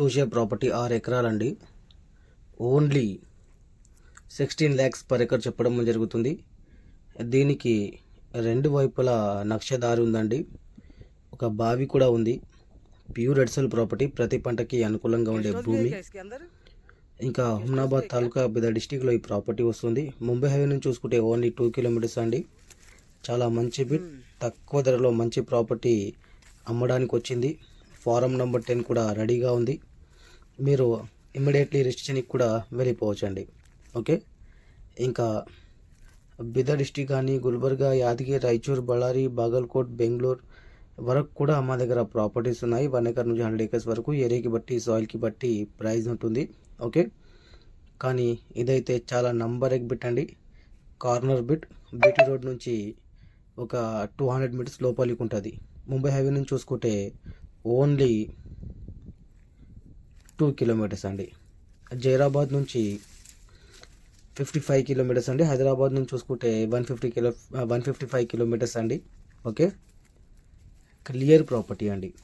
చూసే ప్రాపర్టీ ఆరు ఎకరాలండి. Only sixteen lakhs per acre చెప్పడం జరుగుతుంది. దీనికి రెండు వైపులా నక్షదారి ఉందండి. ఒక బావి కూడా ఉంది. ప్యూర్ ఎడ్సల్ ప్రాపర్టీ ప్రతి పంటకి అనుకూలంగా ఉండే భూమి. ఇంకా హుమ్నాబాద్ తాలూకా బిద డిస్టిక్లో ఈ ప్రాపర్టీ వస్తుంది. ముంబై హైవే నుంచి చూసుకుంటే ఓన్లీ టూ కిలోమీటర్స్ అండి. చాలా మంచి బిట్ తక్కువ ధరలో మంచి ప్రాపర్టీ అమ్మడానికి వచ్చింది. ఫారం నెంబర్ టెన్ కూడా రెడీగా ఉంది. మీరు ఇమ్మీడియట్లీ రిజిస్ట్రేషన్కి కూడా వెళ్ళిపోవచ్చండి. ఓకే? ఇంకా బిద డిస్టిక్ కానీ గుల్బర్గా యాదగిరి రాయచూర్ బళ్ళారి బాగల్కోట్ బెంగళూరు వరకు కూడా మా దగ్గర ప్రాపర్టీస్ ఉన్నాయి. వన్ ఎకర్ నుంచి హండ్రెడ్ ఏకర్స్ వరకు ఏరియాకి బట్టి సాయిల్కి బట్టి ప్రైస్ ఉంటుంది. ఓకే? కానీ ఇదైతే చాలా నంబర్ ఎగ్ బిట్ అండి. Corner bit. బీటీ రోడ్ నుంచి ఒక టూ హండ్రెడ్ మీటర్స్ లోపలికి ఉంటుంది. ముంబై హైవే నుంచి చూసుకుంటే ఓన్లీ టూ కిలోమీటర్స్ అండి. జైరాబాద్ నుంచి ఫిఫ్టీ ఫైవ్ కిలోమీటర్స్ అండి. హైదరాబాద్ నుంచి చూసుకుంటే one fifty kilo one fifty five kilometres అండి. ఓకే? క్లియర్ ప్రాపర్టీ అండి.